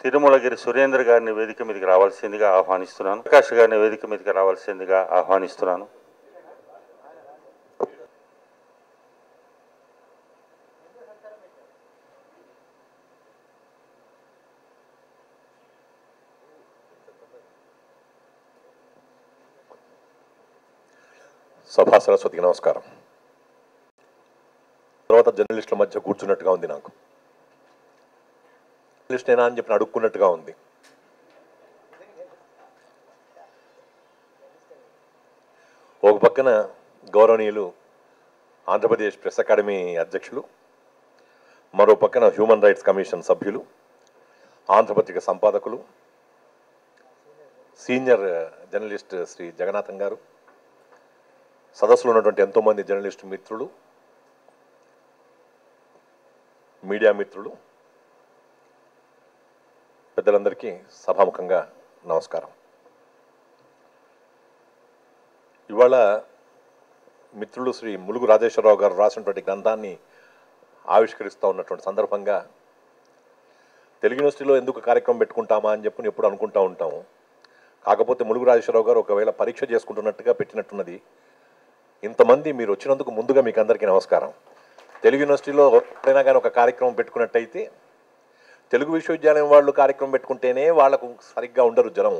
తిరుమలగిరి సురేంద్ర గారిని వేదిక మీదకి రావాల్సిందిగా ఆహ్వానిస్తున్నాను. ప్రకాష్ గారిని వేదిక మీదకి రావాల్సిందిగా ఆహ్వానిస్తున్నాను. సభా సరస్వతికి నమస్కారం. తర్వాత జర్నలిస్టుల మధ్య కూర్చున్నట్టుగా ఉంది నాకు. జర్నలిస్టేనా అని చెప్పి అడుక్కున్నట్టుగా ఉంది. ఒక పక్కన గౌరవనీయులు ఆంధ్రప్రదేశ్ ప్రెస్ అకాడమీ అధ్యక్షులు మరో పక్కన హ్యూమన్ రైట్స్ కమిషన్ సభ్యులు ఆంధ్రపత్రిక సంపాదకులు సీనియర్ జర్నలిస్ట్ శ్రీ జగన్నాథం గారు సదస్సులో ఉన్నటువంటి ఎంతోమంది జర్నలిస్ట్ మిత్రులు మీడియా మిత్రులు పెద్దలందరికీ సభాముఖంగా నమస్కారం. ఇవాళ మిత్రులు శ్రీ ములుగు రాజేశ్వరరావు గారు రాసినటువంటి గ్రంథాన్ని ఆవిష్కరిస్తూ ఉన్నటువంటి సందర్భంగా తెలుగు యూనివర్సిటీలో ఎందుకు కార్యక్రమం పెట్టుకుంటామా అని చెప్పి ఎప్పుడు అనుకుంటూ ఉంటాము కాకపోతే ములుగు రాజేశ్వరరావు గారు ఒకవేళ పరీక్ష చేసుకుంటున్నట్టుగా పెట్టినట్టున్నది. ఇంతమంది మీరు వచ్చినందుకు ముందుగా మీకు అందరికీ నమస్కారం. తెలుగు యూనివర్సిటీలో ఎప్పుడైనా కానీ ఒక కార్యక్రమం పెట్టుకున్నట్టయితే తెలుగు విశ్వవిద్యాలయం వాళ్ళు కార్యక్రమం పెట్టుకుంటేనే వాళ్ళకు సరిగ్గా ఉండరు జనం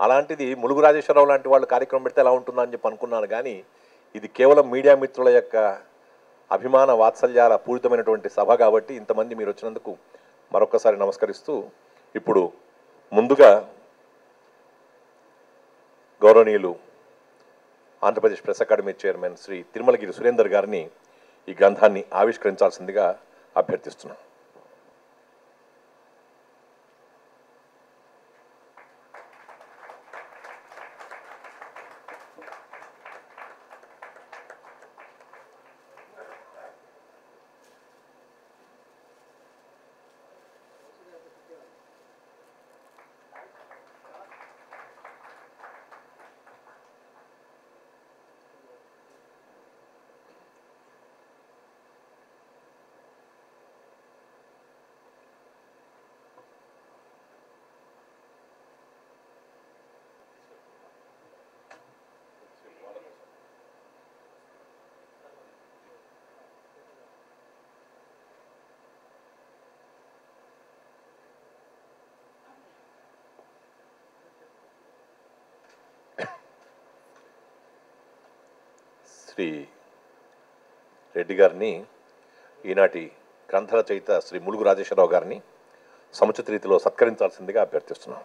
అలాంటిది ములుగు రాజేశ్వరరావు లాంటి వాళ్ళు కార్యక్రమం పెడితే ఎలా ఉంటుందా అని చెప్పి అనుకున్నాను కానీ ఇది కేవలం మీడియా మిత్రుల యొక్క అభిమాన వాత్సల్యాల పూరితమైనటువంటి సభ కాబట్టి ఇంతమంది మీరు వచ్చినందుకు మరొకసారి నమస్కరిస్తూ ఇప్పుడు ముందుగా గౌరవనీయులు Andhra Pradesh press academy chairman Shri Tirumalagiri Surender గారిని ఈ గ్రంథాన్ని ఆవిష్కరించాల్సిందిగా అభ్యర్థిస్తున్నాను శ్రీ రెడ్డి గారిని ఈనాటి గ్రంథ రచయిత శ్రీ ములుగు రాజేశ్వరరావు గారిని సముచిత రీతిలో సత్కరించాల్సిందిగా అభ్యర్థిస్తున్నాం.